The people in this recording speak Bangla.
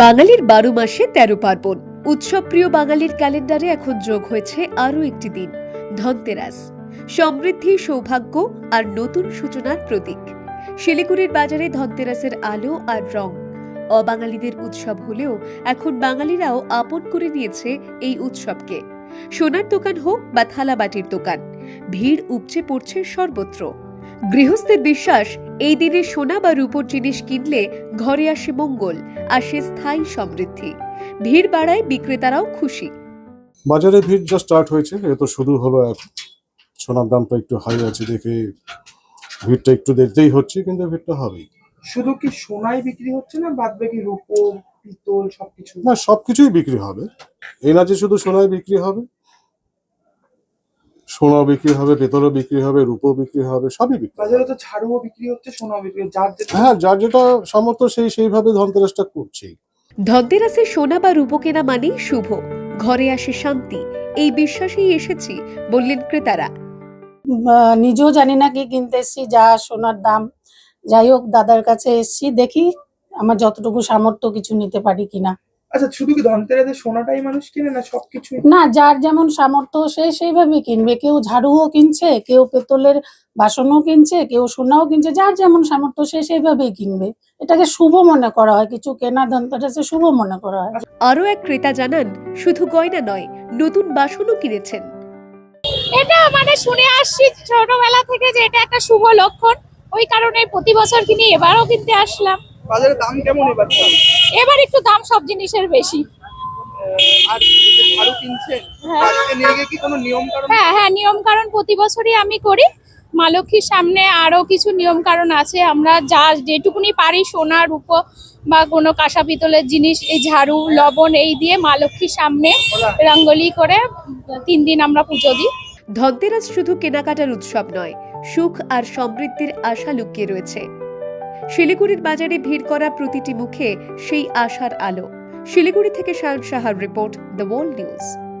বাঙালির বারো মাসে তেরো পার্বণ। উৎসবপ্রিয় বাঙালির ক্যালেন্ডারে এখন যোগ হয়েছে আরও একটি দিন, ধনতেরাস। সমৃদ্ধি, সৌভাগ্য আর নতুন সূচনার প্রতীক। শিলিগুড়ির বাজারে ধনতেরাসের আলো আর রং। অবাঙালিদের উৎসব হলেও এখন বাঙালিরাও আপন করে নিয়েছে এই উৎসবকে। সোনার দোকান হোক বা থালাবাটির দোকান, ভিড় উপচে পড়ছে সর্বত্র। গৃহস্থের বিশ্বাস এই দিনে সোনা বা রূপোর জিনিস কিনলে ঘরে আসে মঙ্গল আসে স্থায়ী সমৃদ্ধি। ভিড় বাড়ায় বিক্রেতারাও খুশি। বাজারে ভিড় যা স্টার্ট হয়েছে এ তো শুরু হলো এখন সোনার দামটা একটু হাই আছে দেখে ভিড়টা একটু দেখতেই হচ্ছে কিন্তু ভিড়টা হবেই। শুধু কি সোনাই বিক্রি হচ্ছে না বাদ বাকি রূপো পিতল সবকিছু? না সবকিছুই বিক্রি হবে। এই না যে শুধু সোনায় বিক্রি হবে সোনা বিক্রি হবে পেতলও বিক্রি হবে রূপো বিক্রি হবে সবই বিক্রি বাজারে তো ঝাড়ুও বিক্রি হচ্ছে সোনাও বিক্রি যার যেটা হ্যাঁ যার যেটা সামর্থ্য সেই সেইভাবে ধনতেরাসটা করছেই। ধনতেরাসে সোনা বা রূপো কেনা মানেই শুভ। ঘরে আসে শান্তি। এই বিশ্বাসেই এসেছি বললেন ক্রেতারা। আহ, নিজেও জানি না কি কিনতে এসছি যা সোনার দাম। যাই হোক দাদার কাছে এসছি দেখি আমার যতটুকু সামর্থ্য কিছু নিতে পারি কিনা। আচ্ছা শুধু কি ধনতেরাসে সোনাটাই মানুষ কিনে না সবকিছু না যার যেমন সামর্থ্য সে সেইভাবে কিনবে। কেউ ঝাড়ুও কিনছে কেউ পেতলের বাসনও কিনছে কেউ সোনাও কিনছে যার যেমন সামর্থ্য সে সেইভাবেই কিনবে। এটাকে শুভ মনে করা হয় কিছু কেনা ধনতেরাসে শুভ মনে করা হয়। আরও এক ক্রেতা জানান শুধু গয়না নয় নতুন বাসনও কিনেছেন। এটা মানে শুনে আসছি ছোটবেলা থেকে যে এটা একটা শুভ লক্ষণ। ওই কারণে প্রতি বছর কিনি এবারও কিনতে আসলাম। বাজারে দাম কেমন এবার? এবার একটু দাম সব জিনিসের বেশি। আর ঝাড়ু কিনছেন হ্যাঁ। নিয়ে গিয়ে কি কোনো নিয়ম কারণ? হ্যাঁ হ্যাঁ নিয়ম কারণ প্রতি বছরই আমি করি। মা লক্ষ্মীর সামনে আরও কিছু নিয়ম কারণ আছে। আমরা যা যেটুকুনি পারি সোনা রূপো বা কোনো কাঁসা পিতলের জিনিস এই ঝাড়ু লবণ এই দিয়ে মা লক্ষ্মীর সামনে রঙ্গোলি করে তিন দিন আমরা পুজো দিই। ধনতেরাস শুধু কেনাকাটার উৎসব নয় সুখ আর সমৃদ্ধির আশা লুকিয়ে রয়েছে। শিলিগুড়ির বাজারে ভিড় করা প্রতিটি মুখে সেই আশার আলো। শিলিগুড়ি থেকে সায়ন সাহার রিপোর্ট দ্য ওয়ার্ল্ড নিউজ